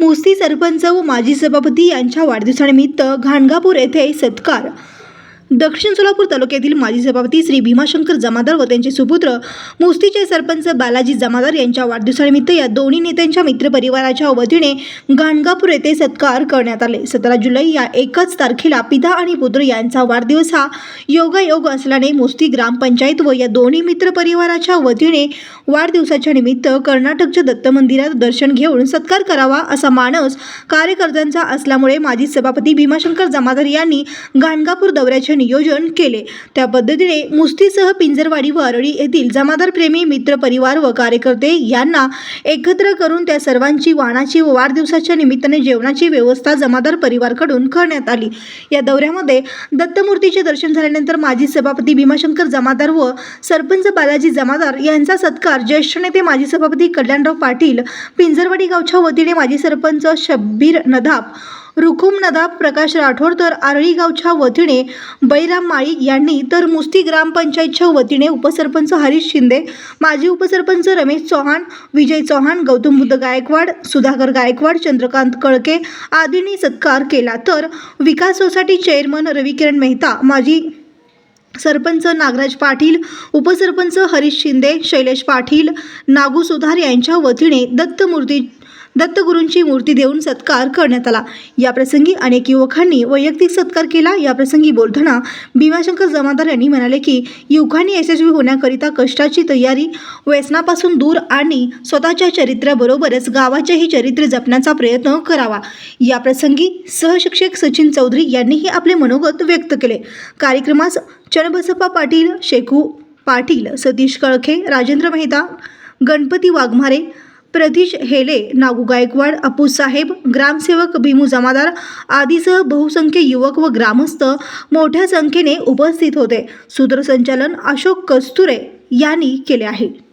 मुस्ती सरपंच व माजी सभापती यांच्या वाढदिवसानिमित्त घाणगापूर येथे सत्कार. दक्षिण सोलापूर तालुक्यातील माजी सभापती श्री भीमाशंकर जमादार व त्यांचे सुपुत्र मुस्तीचे सरपंच बालाजी जमादार यांच्या वाढदिवसानिमित्त या दोन्ही नेत्यांच्या मित्रपरिवाराच्या वतीने गाणगापूर येथे सत्कार करण्यात आले. सतरा जुलै या एकच तारखेला पिता आणि पुत्र यांचा वाढदिवस हा योगायोग असल्याने मुस्ती ग्रामपंचायत व या दोन्ही मित्रपरिवाराच्या वतीने वाढदिवसाच्या निमित्त कर्नाटकच्या दत्त मंदिरात दर्शन घेऊन सत्कार करावा असा मानस कार्यकर्त्यांचा असल्यामुळे माजी सभापती भीमाशंकर जमादार यांनी गाणगापूर दौऱ्याचे नियोजन केले. त्या पद्धतीने मुस्तीसह पिंजरवाडी व येथील जमादार प्रेमी मित्र परिवार व कार्यकर्ते यांना एकत्र करून त्या सर्वांची वाणाची व वाढदिवसाच्या निमित्ताने जेवणाची व्यवस्था जमादार परिवारकडून करण्यात आली. या दौऱ्यामध्ये दत्तमूर्तीचे दर्शन झाल्यानंतर माजी सभापती भीमाशंकर जमादार व सरपंच बालाजी जमादार यांचा सत्कार ज्येष्ठ नेते माजी सभापती कल्याणराव पाटील पिंजरवाडी गावच्या वतीने माजी सरपंच शब्बीर नदाब रुकुम नदाब प्रकाश राठोड तर आरळी गावच्या वतीने बैराम माळी यांनी तर मुस्ती ग्रामपंचायतच्या वतीने उपसरपंच हरीश शिंदे माजी उपसरपंच रमेश चव्हाण विजय चव्हाण गौतम बुद्ध गायकवाड सुधाकर गायकवाड चंद्रकांत कळके आदींनी सत्कार केला. तर विकास सोसायटी चेअरमन रविकिरण मेहता माजी सरपंच नागराज पाटील उपसरपंच हरीश शिंदे शैलेश पाटील नागू सुधार यांच्या वतीने दत्तमूर्ती दत्तगुरूंची मूर्ती देऊन सत्कार करण्यात आला. याप्रसंगी अनेक युवकांनी वैयक्तिक सत्कार केला. याप्रसंगी बोलताना भीमाशंकर जमादार यांनी म्हणाले की युवकांनी यशस्वी होण्याकरिता कष्टाची तयारी व्यसनापासून दूर आणि स्वतःच्या चरित्र्याबरोबरच गावाचेही चरित्र जपण्याचा प्रयत्न करावा. याप्रसंगी सहशिक्षक सचिन चौधरी यांनीही आपले मनोगत व्यक्त केले. कार्यक्रमास चरणबसप्पा पाटील शेखू पाटील सतीश कळखे राजेंद्र मेहता गणपती वाघमारे प्रदीश हेले नागू गायकवाड अप्पूसाहेब ग्रामसेवक भीमू जमादार आदीसह बहुसंख्य युवक व ग्रामस्थ मोठ्या संख्येने उपस्थित होते. सूत्रसंचालन अशोक कस्तुरे यांनी केले आहे.